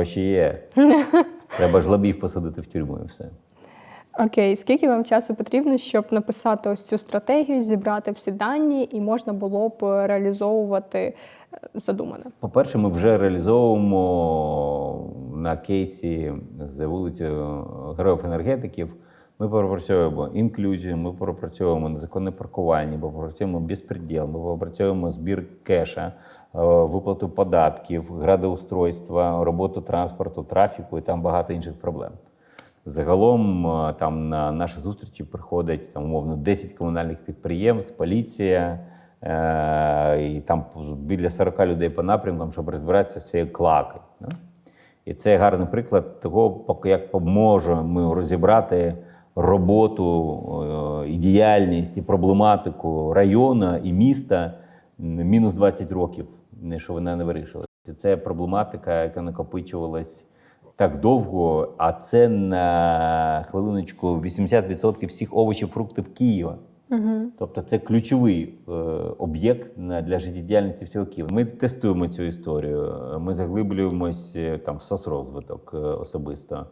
Гроші є. Треба жлобів посадити в тюрму і все. Окей, скільки вам часу потрібно, щоб написати ось цю стратегію, зібрати всі дані, і можна було б реалізовувати е, задумане? По-перше, ми вже реалізовуємо на кейсі з вулицею героїв енергетиків. Ми пропрацьовуємо інклюзію, ми пропрацьовуємо незаконне паркування, ми пропрацьовуємо безпреділ, ми пропрацьовуємо збір кеша, е, виплату податків, градоустройства, роботу транспорту, трафіку і там багато інших проблем. Загалом е, там на наші зустрічі приходять там, умовно 10 комунальних підприємств, поліція, е- і там біля 40 людей по напрямкам, щоб розбиратися з цією клакою. І це гарний приклад того, як можемо ми розібрати роботу, е, і діяльність, і проблематику району і міста мінус 20 років, не що вона не вирішила. Це проблематика, яка накопичувалась так довго, а це на хвилиночку 80% всіх овочів, фруктів Києва. Тобто це ключовий е, об'єкт для життєдіяльності всього Києва. Ми тестуємо цю історію. Ми заглиблюємось е, там в соцрозвиток е, особисто.